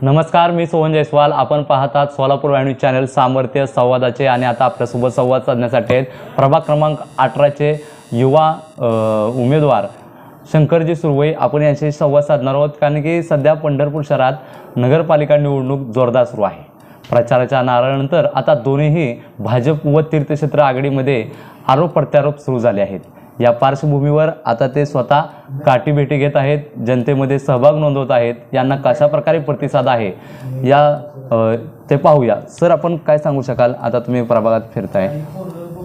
नमस्कार मी सोहन जयस्वाल. आपण पाहतात सोलापूर वाहिनी चॅनल सामर्थ्य संवादाचे आणि आता आपल्यासोबत संवाद साधण्यासाठी आहेत प्रभाग क्रमांक अठराचे युवा उमेदवार शंकरजी सुरवई आपण यांच्याशी संवाद साधणार आहोत कारण की सध्या पंढरपूर शहरात नगरपालिका निवडणूक जोरदार सुरू आहे. प्रचाराच्या नारळानंतर आता दोन्हीही भाजप व तीर्थक्षेत्र आघाडीमध्ये आरोप प्रत्यारोप सुरू झाले आहेत. या पार्श्वभूमीवर आता ते स्वतः काठीभेटी घेत आहेत जनतेमध्ये सहभाग नोंदवत आहेत. यांना कशा प्रकारे प्रतिसाद आहे या ते पाहूया. सर आपण काय सांगू शकाल? आता तुम्ही प्रभागात फिरताय.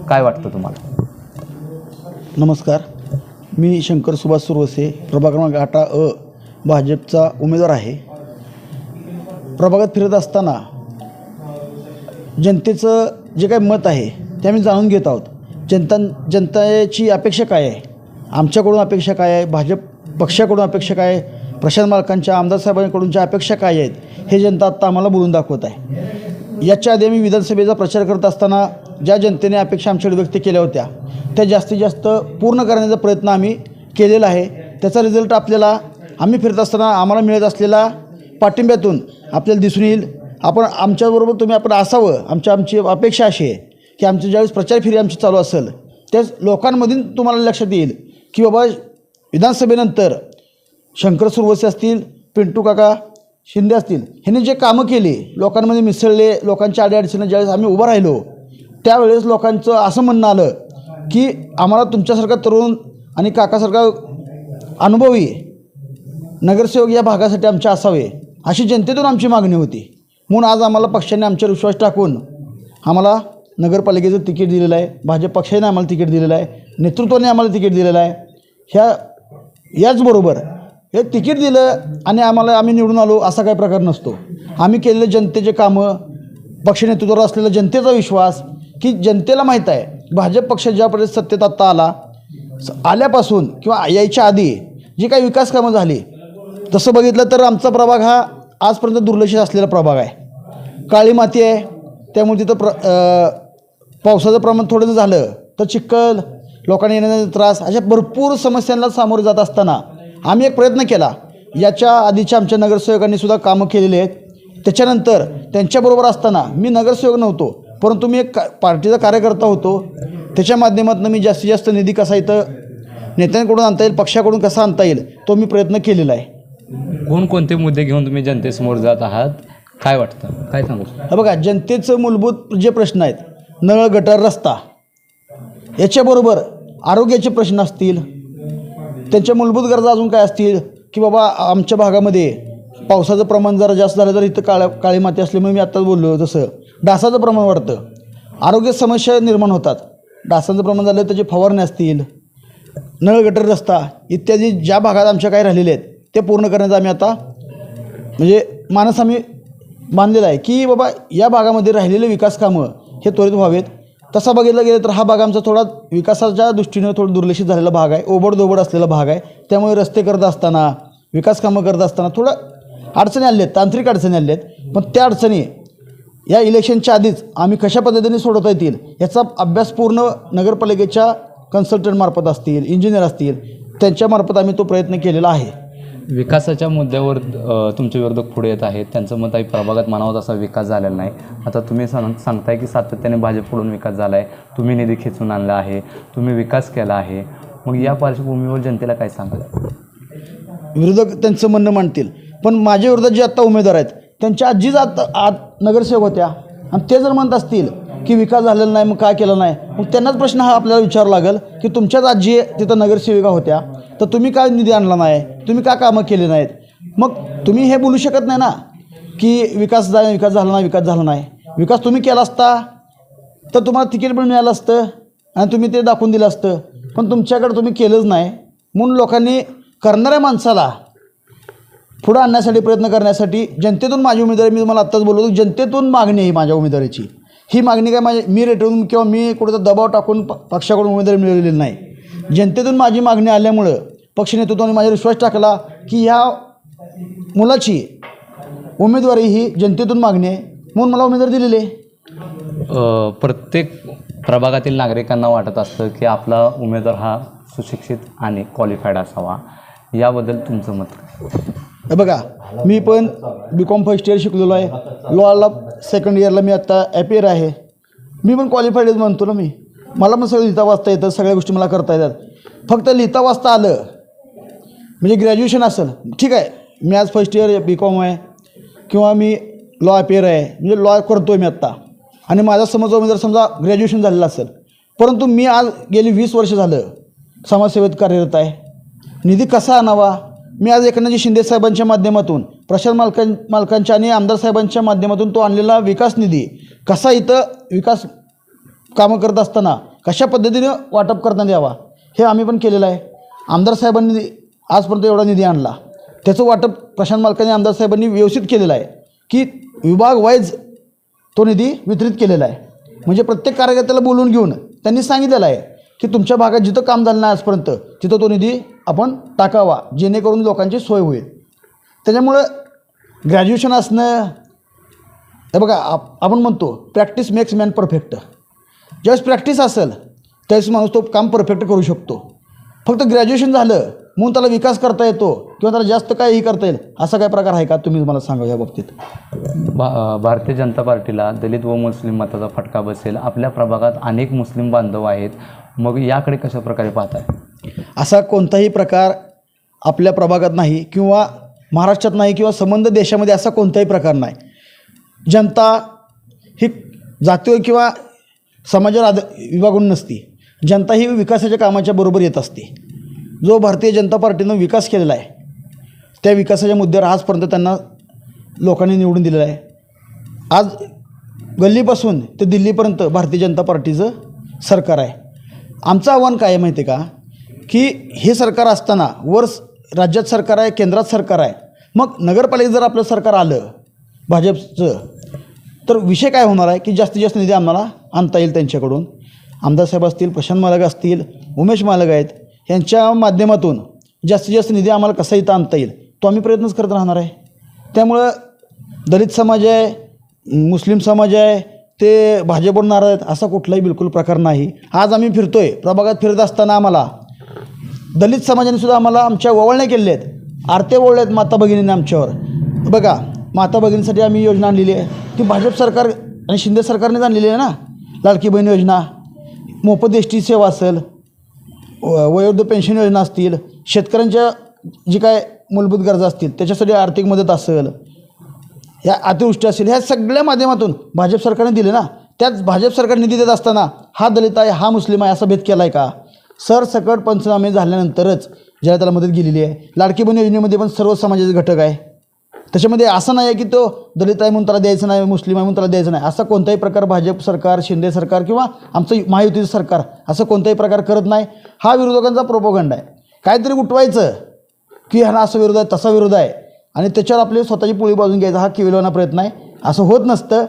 काय वाटतं तुम्हाला? नमस्कार. मी शंकर सुभाष सुरवसे प्रभाग क्रमांक अठरा अ भाजपचा उमेदवार आहे. प्रभागात फिरत असताना जनतेचं जे काही मत आहे ते आम्ही जाणून घेत आहोत. जनता जनतेची अपेक्षा काय आहे? आमच्याकडून अपेक्षा काय आहे? भाजप पक्षाकडून अपेक्षा काय आहे? प्रशांत मालकांच्या आमदार साहेबांकडूनच्या अपेक्षा काय आहेत? हे जनता आत्ता आम्हाला बोलून दाखवत आहे. याच्या आधी आम्ही विधानसभेचा प्रचार करत असताना ज्या जनतेने अपेक्षा आमच्याकडे व्यक्त केल्या होत्या त्या जास्तीत जास्त पूर्ण करण्याचा प्रयत्न आम्ही केलेला आहे. त्याचा रिझल्ट आपल्याला आम्ही फिरत असताना आम्हाला मिळत असलेला पाठिंब्यातून आपल्याला दिसून येईल. आपण आमच्याबरोबर तुम्ही आपण असावं. आमच्या आमची अपेक्षा अशी आहे. की आमची ज्यावेळेस प्रचार फेरी आमची चालू असेल त्याच लोकांमधून तुम्हाला लक्षात येईल की बाबा विधानसभेनंतर शंकर सुरवसे असतील पिंटू काका शिंदे असतील ह्यांनी जे कामं केली लोकांमध्ये मिसळले लोकांच्या अडीअडचणी ज्यावेळेस आम्ही उभं राहिलो त्यावेळेस लोकांचं असं म्हणणं आलं की आम्हाला तुमच्यासारखा तरुण आणि काकासारखा अनुभवी नगरसेवक या भागासाठी आमचे असावे अशी जनतेतून आमची मागणी होती. म्हणून आज आम्हाला पक्षाने आमच्यावर विश्वास टाकून आम्हाला नगरपालिकेचं तिकीट दिलेलं आहे. भाजप पक्षाने आम्हाला तिकीट दिलेलं आहे. नेतृत्वाने आम्हाला तिकीट दिलेलं आहे. ह्या याचबरोबर हे तिकीट दिलं आणि आम्हाला आम्ही निवडून आलो असा काही प्रकार नसतो. आम्ही केलेले जनतेचे कामं पक्ष नेतृत्वावर असलेला जनतेचा विश्वास की जनतेला माहीत आहे भाजप पक्ष ज्यापर्यंत सत्तेत आत्ता आला स- आल्यापासून किंवा यायच्या आधी जी काही विकास कामं झाली तसं बघितलं तर आमचा प्रभाग हा आजपर्यंत दुर्लक्षित असलेला प्रभाग आहे. काळी माती आहे त्यामुळे तिथं प्र पावसाचं प्रमाण थोडंसं झालं तर चिखल लोकांना येण्याचा त्रास अशा भरपूर समस्यांना सामोरे जात असताना आम्ही एक प्रयत्न केला. याच्या आधीच्या आमच्या नगरसेवकांनी सुद्धा कामं केलेली आहेत. त्याच्यानंतर त्यांच्याबरोबर असताना मी नगरसेवक नव्हतो परंतु मी एक का पार्टीचा कार्यकर्ता होतो. त्याच्या माध्यमातून मी जास्तीत जास्त निधी कसा इथं नेत्यांकडून आणता येईल पक्षाकडून कसा आणता येईल तो मी प्रयत्न केलेला आहे. कोणकोणते मुद्दे घेऊन तुम्ही जनतेसमोर जात आहात? काय वाटतं? काय सांगू? हा बघा जनतेचं मूलभूत जे प्रश्न आहेत नळ गटर रस्ता. याच्याबरोबर आरोग्याचे प्रश्न असतील त्यांच्या मूलभूत गरजा अजून काय असतील की बाबा आमच्या भागामध्ये पावसाचं प्रमाण जरा जास्त झालं तर इथं काळ्या काळी माती असल्यामुळे मी आत्ताच बोललो जसं डासाचं प्रमाण वाढतं. आरोग्य समस्या निर्माण होतात. डासांचं प्रमाण झालं त्याचे फवारणे असतील नळ गटर रस्ता इत्यादी ज्या भागात आमच्या काही राहिलेले आहेत ते पूर्ण करण्याचा आम्ही आता म्हणजे मानस आम्ही बांधलेला आहे की बाबा या भागामध्ये राहिलेले विकास कामं हे त्वरित व्हावेत. तसा बघितलं गेलं तर हा भाग आमचा थोडा विकासाच्या दृष्टीने थोडं दुर्लक्षित झालेला भाग आहे. ओबडधोबड असलेला भाग आहे. त्यामुळे रस्ते करत असताना विकास कामं करत असताना थोडं अडचणी आल्या आहेत. तांत्रिक अडचणी आल्या आहेत. पण त्या अडचणी या इलेक्शनच्या आधीच आम्ही कशा पद्धतीने सोडवता येतील याचा अभ्यास पूर्ण नगरपालिकेच्या कन्सल्टंटमार्फत असतील इंजिनियर असतील त्यांच्यामार्फत आम्ही तो प्रयत्न केलेला आहे. विकासाच्या मुद्द्यावर तुमचे विरोधक पुढे येत आहेत. त्यांचं मत आहे प्रभागात मानावं तसा विकास झालेला नाही. आता तुम्ही सांग सांगताय की सातत्याने भाजपकडून विकास झाला आहे तुम्ही निधी खेचून आणला आहे. तुम्ही विकास केला आहे. मग या पार्श्वभूमीवर जनतेला काय सांगाल? विरोधक त्यांचं म्हणणं मांडतील. पण माझ्या विरोधात जे आत्ता उमेदवार आहेत त्यांच्या आजीच आता आत नगरसेवक होत्या. आणि ते जर म्हणत असतील की विकास झालेला नाही मग काय केलं नाही? मग त्यांनाच प्रश्न हा आपल्याला विचारावा लागेल की तुमच्याच आजी तिथं नगरसेविका होत्या तर तुम्ही काय निधी आणला नाही? तुम्ही का कामं केली नाहीत? मग तुम्ही हे बोलू शकत नाही ना की विकास झाला विकास झाला नाही विकास झाला नाही. विकास तुम्ही केला असता तर तुम्हाला तिकीट पण मिळालं असतं आणि तुम्ही ते दाखवून दिलं असतं. पण तुमच्याकडे तुम्ही केलंच नाही. म्हणून लोकांनी करणाऱ्या माणसाला पुढं आणण्यासाठी प्रयत्न करण्यासाठी जनतेतून माझी उमेदवारी मी तुम्हाला आत्ताच बोललो जनतेतून मागणी आहे माझ्या उमेदवारीची. ही मागणी काय माझी मी रेटवून किंवा मी कुठं दबाव टाकून प- पक्षाकडून उमेदवारी मिळवलेली नाही. जनतेतून माझी मागणी आल्यामुळं पक्ष नेतृत्वाने माझ्यावर विश्वास टाकला की ह्या मुलाची उमेदवारी ही जनतेतून मागणी आहे म्हणून मला उमेदवारी दिलेली आहे. प्रत्येक प्रभागातील नागरिकांना वाटत असतं की आपला उमेदवार हा सुशिक्षित आणि क्वालिफाईड असावा. याबद्दल तुमचं मत बघा मी पण बी कॉम फर्स्ट इयर शिकलेलो आहे. लॉला सेकंड इयरला मी आत्ता ॲपियर आहे. मी पण क्वालिफाईडच म्हणतो ना मी. मला पण सगळं लिहिता वाचता येतं सगळ्या गोष्टी मला करता येतात. फक्त लिहिता वाचता आलं म्हणजे ग्रॅज्युएशन असेल ठीक आहे. मी आज फर्स्ट इयर बी कॉम आहे. किंवा मी लॉ अपेअर आहे म्हणजे लॉ करतो आहे मी आत्ता आणि माझा समज जर समजा ग्रॅज्युएशन झालेलं असेल परंतु मी आज गेली वीस वर्ष झालं समाजसेवेत कार्यरत आहे. निधी कसा आणावा? मी आज एकनाथजी शिंदे साहेबांच्या माध्यमातून प्रशांत मालकां मालकांच्या आणि आमदार साहेबांच्या माध्यमातून तो आणलेला विकास निधी कसा इथं विकास कामं करत असताना कशा पद्धतीनं वाटप करण्यात यावा हे आम्ही पण केलेलं आहे. आमदार साहेबांनी आजपर्यंत एवढा निधी आणला. त्याचं वाटप प्रशांत मालकांनी आमदार साहेबांनी व्यवस्थित केलेलं आहे की विभाग वाईज तो निधी वितरित केलेला आहे. म्हणजे प्रत्येक कार्यकर्त्याला बोलून घेऊन त्यांनी सांगितलेलं आहे की तुमच्या भागात जिथं काम झालं नाही आजपर्यंत तिथं तो निधी आपण टाकावा जेणेकरून लोकांची सोय होईल. त्याच्यामुळं ग्रॅज्युएशन असणं हे बघा आप आपण म्हणतो प्रॅक्टिस मेक्स मॅन परफेक्ट ज्यावेळेस प्रॅक्टिस असेल त्यावेळेस माणूस तो काम परफेक्ट करू शकतो. फक्त ग्रॅज्युएशन झालं म्हणून त्याला विकास करता येतो किंवा त्याला जास्त काहीही करता येईल असा काय प्रकार आहे का? तुम्ही मला सांगा या बाबतीत. भा भारतीय जनता पार्टीला दलित व मुस्लिम मताचा फटका बसेल. आपल्या प्रभागात अनेक मुस्लिम बांधव आहेत. मग याकडे कशा प्रकारे पाहताय? असा कोणताही प्रकार आपल्या प्रभागात नाही किंवा महाराष्ट्रात नाही किंवा संबंध देशामध्ये असा कोणताही प्रकार नाही. जनता ही जातीय किंवा समाजावर आद विभागून नसती. जनता ही विकासाच्या कामाच्या बरोबर येत असते. जो भारतीय जनता पार्टीनं विकास केलेला आहे त्या विकासाच्या मुद्द्यावर आजपर्यंत त्यांना लोकांनी निवडून दिलेलं आहे. आज गल्लीपासून ते दिल्लीपर्यंत भारतीय जनता पार्टीचं सरकार आहे. आमचं आव्हान काय आहे माहिती आहे का? की हे सरकार असताना वर राज्यात सरकार आहे केंद्रात सरकार आहे. मग नगरपालिकेत जर आपलं सरकार आलं भाजपचं तर विषय काय होणार आहे की जास्तीत जास्त निधी आम्हाला आणता येईल त्यांच्याकडून? आमदार साहेब असतील प्रशांत मालक असतील उमेश मालक आहेत यांच्या माध्यमातून जास्तीत जास्त निधी आम्हाला कसा इथं आणता येईल? तो आम्ही प्रयत्नच करत राहणार आहे. त्यामुळं दलित समाज आहे मुस्लिम समाज आहे ते भाजपवर नाराज आहेत असा कुठलाही बिलकुल प्रकार नाही. आज आम्ही फिरतोय. प्रभागात फिरत असताना आम्हाला दलित समाजाने सुद्धा आम्हाला आमच्या ओवळण्या केलेल्या आहेत. आरत्या ओवळल्या आहेत माता भगिनीने आमच्यावर. बघा माता भगिनीसाठी आम्ही योजना आणलेली आहे. ती भाजप सरकार आणि शिंदे सरकारनेच आणलेली आहे ना? लाडकी बहीण योजना मोफत एस टी सेवा असेल व- वयोवृद्ध पेन्शन योजना असतील शेतकऱ्यांच्या जी काय मूलभूत गरजा असतील त्याच्यासाठी आर्थिक मदत असेल ह्या अतिवृष्टी असेल ह्या सगळ्या माध्यमातून भाजप सरकारने दिले ना त्याच भाजप सरकार निधी देत असताना हा दलित आहे हा मुस्लिम आहे असा भेद केला आहे का सरसकट पंचनामे झाल्यानंतरच ज्याला त्याला मदत गेलेली आहे. लाडकी बहीण योजनेमध्ये पण सर्व समाजाचे घटक आहे. त्याच्यामध्ये असं नाही आहे की तो दलित आहे म्हणून त्याला द्यायचं नाही मुस्लिम आहे म्हणून त्याला द्यायचं नाही. असा कोणताही प्रकार भाजप सरकार शिंदे सरकार किंवा आमचं महायुतीचं सरकार असं कोणताही प्रकार करत नाही. हा विरोधकांचा प्रोपोगंड आहे. काहीतरी उठवायचं की ह्याला असं विरोध आहे तसा विरोध आहे. आणि त्याच्यावर आपली स्वतःची पोळी बाजून घ्यायचा हा केविलवाना प्रयत्न आहे. असं होत नसतं.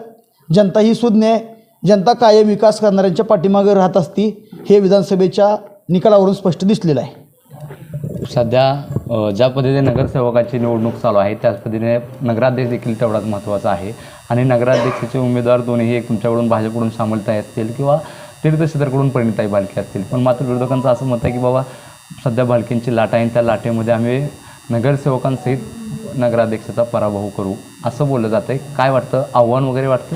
जनता ही सुज्ञ आहे. जनता कायम विकास करणाऱ्यांच्या पाठीमागे राहत असती हे विधानसभेच्या निकालावरून स्पष्ट दिसलेलं आहे. सध्या ज्या पद्धतीने नगरसेवकाची निवडणूक चालू आहे त्याच पद्धतीने नगराध्यक्ष देखील तेवढाच महत्त्वाचा आहे. आणि नगराध्यक्षाचे उमेदवार दोन्ही एक तुमच्याकडून भाजपकडून सामलताई असतील किंवा तीर्थक्षेत्राकडून परिणताई बालके असतील. पण मात्र विरोधकांचं असं मत आहे की बाबा सध्या बालकींची लाट आहे आणि त्या लाटेमध्ये आम्ही नगरसेवकांसहित नगराध्यक्षाचा पराभव करू. असं बोललं जातं आहे काय वाटतं? आव्हान वगैरे वाटतं?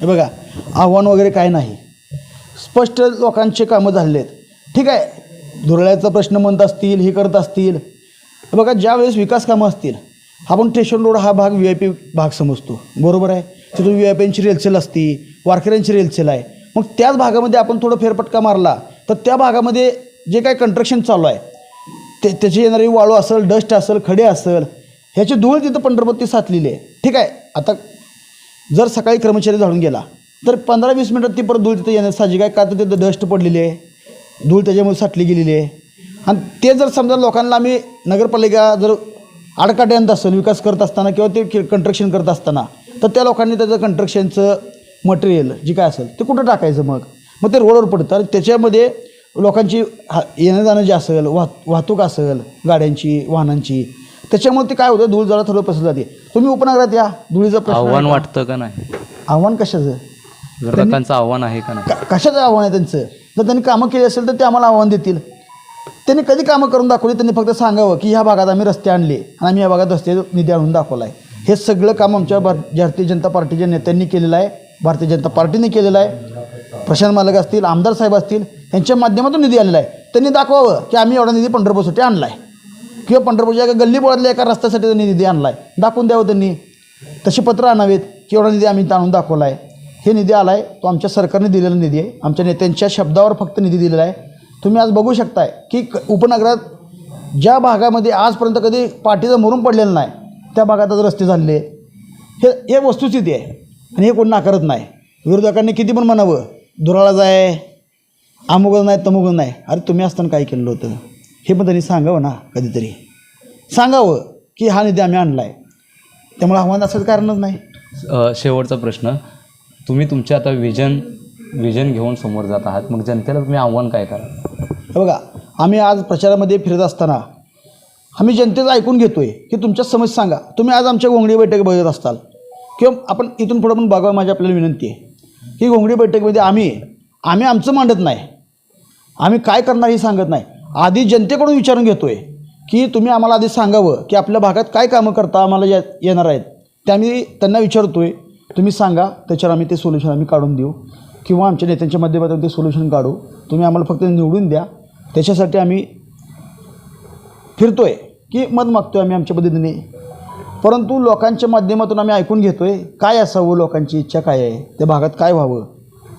हे बघा आव्हान वगैरे काय नाही. स्पष्ट लोकांचे कामं झालेले आहेत ठीक आहे धुरळ्याचा प्रश्न म्हणत असतील हे करत असतील. हे बघा ज्यावेळेस विकास कामं असतील आपण स्टेशन रोड हा भाग व्ही आय पी भाग समजतो. बरोबर आहे? तिथून व्ही आय पींची रेलसेल असती वारकऱ्यांची रेलसेल आहे. मग त्याच भागामध्ये आपण थोडं फेरफटका मारला तर त्या भागामध्ये जे काही कंट्रक्शन चालू आहे ते त्याची येणारी वाळू असेल डस्ट असेल खडे असेल ह्याची धूळ तिथं पंढरपत्ती साचलेली आहे ठीक आहे. आता जर सकाळी कर्मचारी झाडून गेला तर पंधरा वीस मिनटात ती परत धूळ तिथं येण्यास साहजिक आहे का? तर तिथं डस्ट पडलेली आहे. धूळ त्याच्यामुळे साठली गेलेली आहे. आणि ते जर समजा लोकांना आम्ही नगरपालिका जर आडकाठी आणत असेल विकास करत असताना किंवा ते कंस्ट्रक्शन करत असताना तर त्या लोकांनी त्याचं कंस्ट्रक्शनचं मटेरियल जे काय असेल ते कुठं टाकायचं मग? मग ते रोडवर पडतं. आणि त्याच्यामध्ये लोकांची हा येणं जाणं जे असेल वाह वाहतूक असेल गाड्यांची वाहनांची त्याच्यामुळे ते काय होतं? धूळ जरा थोडं पसरत जाते. तुम्ही उपनगरात या. धुळीचा प्रश्न आव्हान? वाटतं का नाही? आव्हान कशाचं? विरोधकांचं आव्हान आहे का नाही? का- कशाचं आव्हान आहे त्यांचं? जर त्यांनी कामं केली असेल तर ते आम्हाला आव्हान देतील. त्यांनी कधी कामं करून दाखवली? त्यांनी फक्त सांगावं की ह्या भागात आम्ही रस्ते आणले आणि आम्ही या भागात रस्ते निधी आणून दाखवला आहे हे सगळं काम आमच्या भार भारतीय जनता पार्टीच्या नेत्यांनी केलेलं आहे. भारतीय जनता पार्टीने केलेलं आहे. प्रशांत मालक असतील आमदार साहेब असतील यांच्या माध्यमातून निधी आलेला आहे. त्यांनी दाखवावं की आम्ही एवढा निधी पंढरपूरसाठी आणला आहे किंवा पंढरपूरच्या एका गल्लीबोळातल्या एका रस्त्यासाठी त्यांनी निधी आणला आहे दाखवून द्यावं त्यांनी. तशी पत्र आणावेत की एवढा निधी आम्ही आणून दाखवला आहे हे निधी आला आहे तो आमच्या सरकारने दिलेला निधी आहे. आमच्या नेत्यांच्या शब्दावर फक्त निधी दिलेला आहे. तुम्ही आज बघू शकताय की क- उपनगरात ज्या भागामध्ये आजपर्यंत कधी पाठीचं मरून पडलेलं नाही त्या भागात आज रस्ते झालेले हे हे वस्तुस्थिती आहे आणि हे कोण नाकारत नाही. विरोधकांनी किती पण म्हणावं दुराळा जाय अमुक नाही तमुक नाही. अरे तुम्ही असताना काय केलेलं होतं? हे पण त्यांनी सांगावं ना कधीतरी. सांगावं की हा निधी आम्ही आणला आहे त्यामुळे आव्हान असायचं कारणच नाही. अ, शेवटचा प्रश्न. तुम्ही तुमचे आता विजन विजन घेऊन समोर जात आहात. मग जनतेला तुम्ही आव्हान काय कराल हे बघा आम्ही आज प्रचारामध्ये फिरत असताना आम्ही जनतेचं ऐकून घेतो आहे की तुमच्या समस्या सांगा. तुम्ही आज आमच्या घोंगडी बैठक बघत असताल. किंवा आपण इथून पुढं पण बघावं माझी आपल्याला विनंती आहे. ही घोंगडी बैठकीमध्ये आम्ही आम्ही आमचं मांडत नाही. आम्ही काय करणार हे सांगत नाही. आधी जनतेकडून विचारून घेतो आहे की तुम्ही आम्हाला आधी सांगावं की आपल्या भागात काय कामं करता आम्हाला या येणार आहेत. ते आम्ही त्यांना विचारतो आहे तुम्ही सांगा त्याच्यावर आम्ही ते सोल्युशन आम्ही काढून देऊ. किंवा आमच्या नेत्यांच्या माध्यमातून ते सोल्युशन काढू. तुम्ही आम्हाला फक्त निवडून द्या. त्याच्यासाठी आम्ही फिरतोय की मत मागतोय आम्ही आमच्या पद्धतीने. परंतु लोकांच्या माध्यमातून आम्ही ऐकून घेतोय काय असावं लोकांची इच्छा काय आहे त्या भागात काय व्हावं.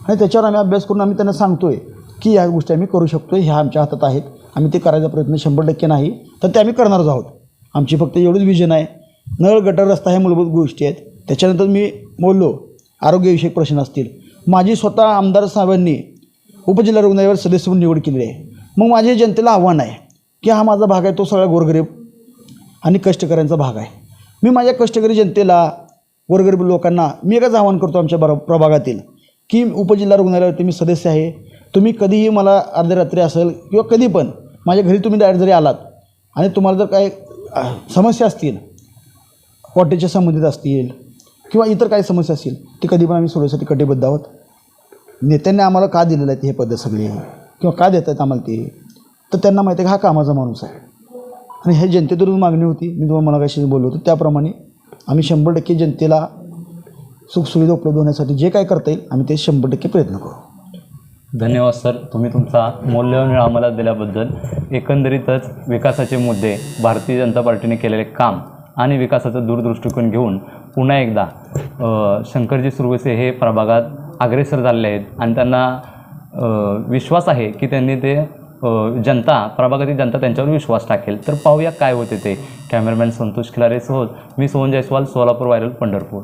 आणि त्याच्यावर आम्ही अभ्यास करून आम्ही त्यांना सांगतोय की ह्या गोष्टी आम्ही करू शकतो ह्या आमच्या हातात आहेत. आम्ही ते करायचा प्रयत्न शंभर टक्के नाही तर ते आम्ही करणारच आहोत. आमची फक्त एवढंच विजन आहे. नळ गटर रस्ता ह्या मूलभूत गोष्टी आहेत. त्याच्यानंतर मी बोललो आरोग्यविषयक प्रश्न असतील. माझी स्वतः आमदार साहेबांनी उपजिल्हा रुग्णालयावर सदस्य म्हणून निवड केलेली आहे. मग माझे जनतेला आव्हान आहे की हा माझा भाग आहे तो सगळा गोरगरीब आणि कष्टकऱ्यांचा भाग आहे. मी माझ्या कष्टकरी जनतेला गोरगरीब लोकांना मी एकच आव्हान करतो आमच्या बरो प्रभागातील की उपजिल्हा रुग्णालयावरती मी सदस्य आहे. तुम्ही कधीही मला अर्ध्या रात्री असेल किंवा कधी पण माझ्या घरी तुम्ही डायरेक्ट जरी आलात आणि तुम्हाला जर काही समस्या असतील हॉटेलच्या संबंधित असतील किंवा इतर काही समस्या असतील ते कधी पण आम्ही सोडवण्यासाठी कटिबद्ध आहोत. नेत्यांनी आम्हाला का दिलेलं आहे हे पद्धत सगळी? किंवा का देत आहेत आम्हाला ते? तर त्यांना माहिती आहे की हा कामाचा माणूस आहे. आणि हे जनतेतून मागणी होती. मी तुम्हाला मनाशी बोललो होतो. त्याप्रमाणे आम्ही शंभर टक्के जनतेला सुखसुविधा उपलब्ध होण्यासाठी जे काय करता येईल आम्ही ते शंभर टक्के प्रयत्न करू. धन्यवाद सर. तुम्ही तुमचा मौल्यवान वेळ आम्हाला दिल्याबद्दल एकंदरीतच विकासाचे मुद्दे भारतीय जनता पार्टीने केलेले काम आणि विकासाचा दूरदृष्टिकोन घेऊन पुन्हा एकदा शंकरजी सुरवसे हे प्रभागात अग्रेसर झालेले आहेत आणि त्यांना विश्वास आहे की त्यांनी ते जनता प्रभागातील जनता त्यांच्यावर विश्वास टाकेल. तर पाहूया काय होते ते. कॅमेरामॅन संतोष खिलारे मी सोहन जयस्वाल सोलापूर व्हायरल पंढरपूर.